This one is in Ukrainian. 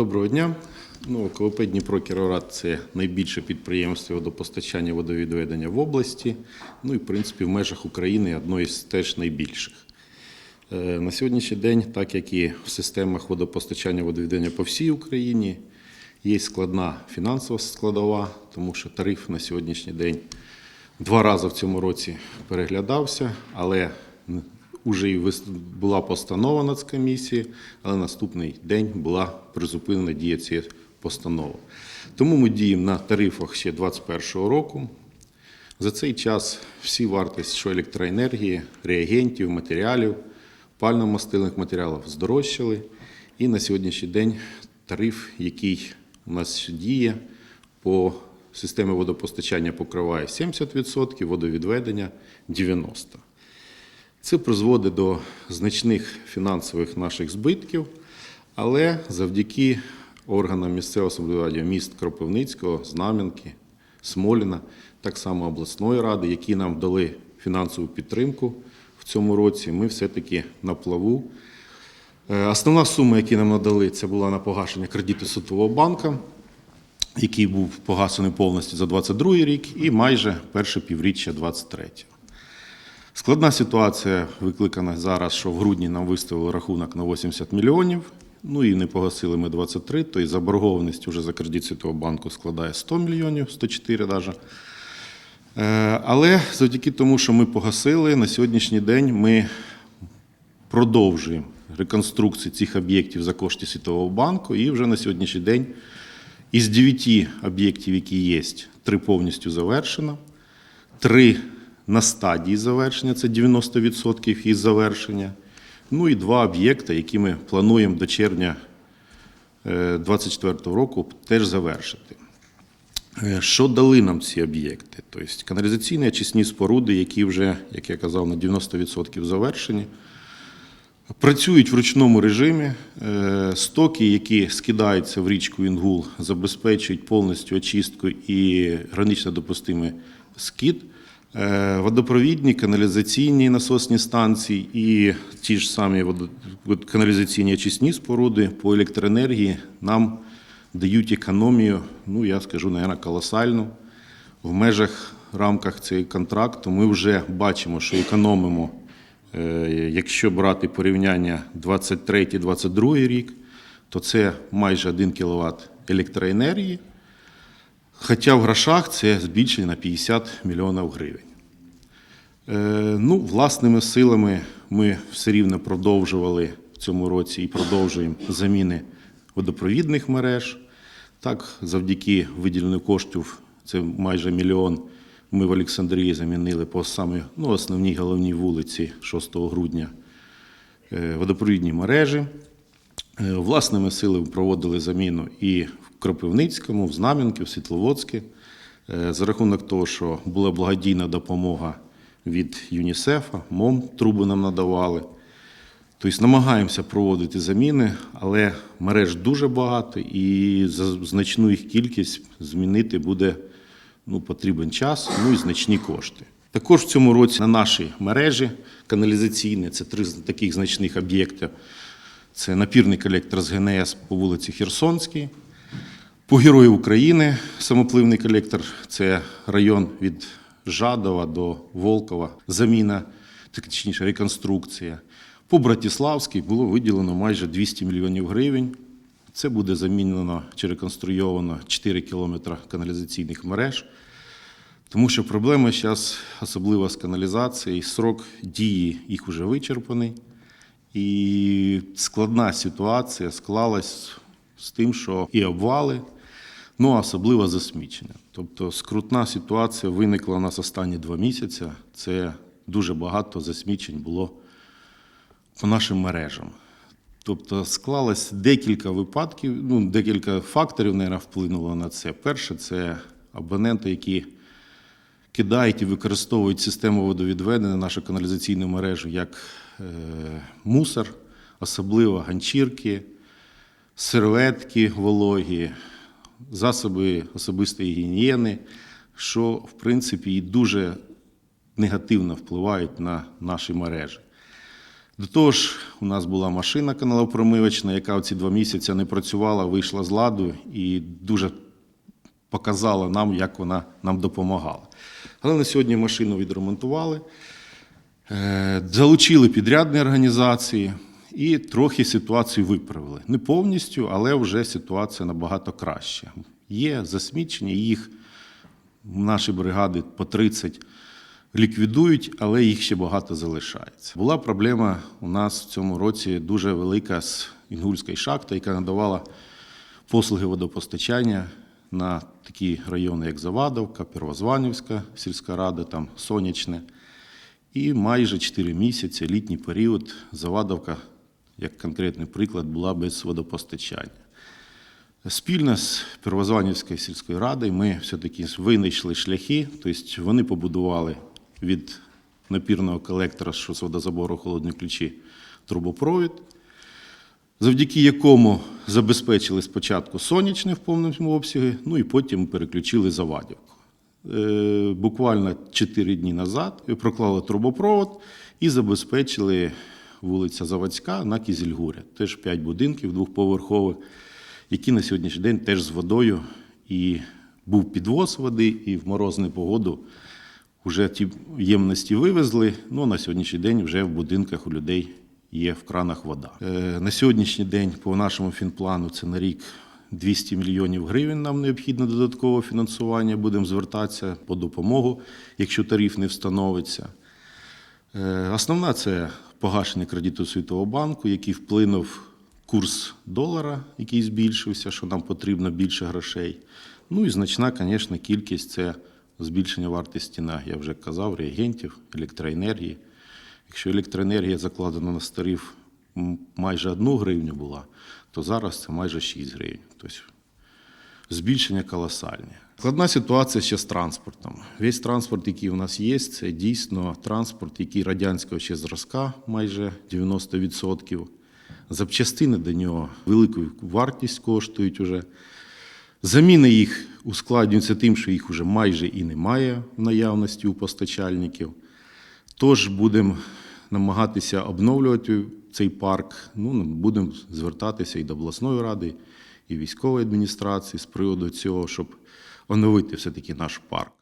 Доброго дня. Ну, КВП Дніпро Кіровоград – це найбільше підприємство водопостачання водовідведення в області. Ну і в принципі в межах України одно із теж найбільших. Е, На сьогоднішній день, так як і в системах водопостачання водовідведення по всій Україні, є складна фінансова складова, тому що тариф на сьогоднішній день два рази в цьому році переглядався, але вже і була постанова нацкомісії, але наступний день була призупинена дія цієї постанови. Тому ми діємо на тарифах ще 2021 року. За цей час всі вартості, що електроенергії, реагентів, матеріалів, пально-мастильних матеріалів здорожчали. І на сьогоднішній день тариф, який у нас діє по системі водопостачання, покриває 70%, водовідведення 90%. Це призводить до значних фінансових наших збитків, але завдяки органам місцевого самоврядування міст Кропивницького, Знам'янки, Смоліна, так само обласної ради, які нам дали фінансову підтримку в цьому році, ми все-таки на плаву. Е, Основна сума, яку нам надали, це була на погашення кредиту Світового банка, який був погашений повністю за 2022 рік і майже перше півріччя 2023. Складна ситуація викликана зараз, що в грудні нам виставили рахунок на 80 мільйонів. Ну і не погасили ми 23, то і заборгованість вже за кредит Світового банку складає 100 мільйонів, 104 навіть. Але завдяки тому, що ми погасили, на сьогоднішній день ми продовжуємо реконструкцію цих об'єктів за кошти Світового банку. І вже на сьогоднішній день із 9 об'єктів, які є, три повністю завершено, три на стадії завершення, це 90% із завершення. Ну і два об'єкти, які ми плануємо до червня 2024 року теж завершити. Е, Що дали нам ці об'єкти? Тобто каналізаційні очисні споруди, які вже, як я казав, на 90% завершені. Працюють в ручному режимі. Е, Стоки, які скидаються в річку Інгул, забезпечують повністю очистку і гранично допустимий скид. Е, Водопровідні, каналізаційні насосні станції і ті ж самі каналізаційні очисні споруди по електроенергії нам дають економію, ну я скажу, мабуть, колосальну. В межах рамках цього контракту ми вже бачимо, що економимо, е, якщо брати порівняння 23-22 рік, то це майже 1 кВт електроенергії. Хоча в грошах це збільшення на 50 мільйонів гривень. Е, Ну, власними силами ми все рівно продовжували в цьому році і продовжуємо заміни водопровідних мереж. Так, завдяки виділенню коштів, це майже мільйон, ми в Олександрії замінили по самій ну, основній головній вулиці 6 грудня е, водопровідні мережі. Е, Власними силами проводили заміну і в Кропивницькому, в Знам'янки, в Світловодське. Е, За рахунок того, що була благодійна допомога від ЮНІСЕФа, МОМ труби нам надавали. Тобто намагаємося проводити заміни, але мереж дуже багато і за значну їх кількість змінити буде ну, потрібен час, ну і значні кошти. Також в цьому році на нашій мережі каналізаційні, це три таких значних об'єкти. Це напірний колектор по вулиці Херсонській. По Герою України самопливний колектор це район від Жадова до Волкова, заміна, точніше реконструкція. По Братиславській було виділено майже 200 мільйонів гривень. Це буде замінено чи реконструйовано 4 кілометри каналізаційних мереж. Тому що проблема зараз, особливо з каналізацією, срок дії їх вже вичерпаний. І складна ситуація склалась з тим, що і обвали, ну а особливо засмічення. Тобто скрутна ситуація виникла у нас останні два місяці. Це дуже багато засмічень було по нашим мережам. Тобто склалось декілька випадків, ну, декілька факторів, мабуть, вплинуло на це. Перше, це абоненти, які кидають і використовують систему водовідведення, нашу каналізаційну мережу як е, мусор, особливо ганчірки, серветки вологі, засоби особистої гігієни, що в принципі і дуже негативно впливають на наші мережі. До того ж, у нас була машина каналопромивочна, яка в ці два місяці не працювала, вийшла з ладу і дуже показала нам, як вона нам допомагала. Але на сьогодні машину відремонтували, е, залучили підрядні організації і трохи ситуацію виправили. Не повністю, але вже ситуація набагато краща. Є засмічення, їх наші бригади по 30 ліквідують, але їх ще багато залишається. Була проблема у нас в цьому році дуже велика з Інгульської шахти, яка надавала послуги водопостачання на такі райони, як Завадовка, Первозванівська сільська рада, там Сонячне. І майже 4 місяці, літній період, Завадовка, як конкретний приклад, була без водопостачання. Спільно з Первозванівською сільською радою ми все-таки винайшли шляхи, тобто вони побудували від напірного колектора, що з водозабору холодні ключі, трубопровід, завдяки якому забезпечили спочатку сонячне в повному обсязі, ну і потім переключили Завадівку. Е, Буквально 4 дні назад проклали трубопровод і забезпечили вулиця Заводська на Кізільгуря. Теж 5 будинків двохповерхових, які на сьогоднішній день теж з водою. І був підвоз води, і в морозну погоду вже ті ємності вивезли. Ну, на сьогоднішній день вже в будинках у людей є в кранах вода. Е, На сьогоднішній день, по нашому фінплану, це на рік 200 мільйонів гривень нам необхідно додаткового фінансування. Будемо звертатися по допомогу, якщо тариф не встановиться. Е, Основна це погашення кредиту Світового банку, який вплинув курс долара, який збільшився, що нам потрібно більше грошей. Ну і значна, звісно, кількість це збільшення вартості на, я вже казав, реагентів, електроенергії. Якщо електроенергія закладена на тариф майже 1 гривню була, то зараз це майже 6 гривень. Тобто збільшення колосальне. Складна ситуація ще з транспортом. Весь транспорт, який у нас є, це дійсно транспорт, який радянського ще зразка, майже 90%. Запчастини до нього велику вартість коштують уже. Заміни їх ускладнюються тим, що їх вже майже і немає в наявності у постачальників. Тож будемо намагатися обновлювати цей парк. Ну, будемо звертатися і до обласної ради, і військової адміністрації з приводу цього, щоб оновити все-таки наш парк.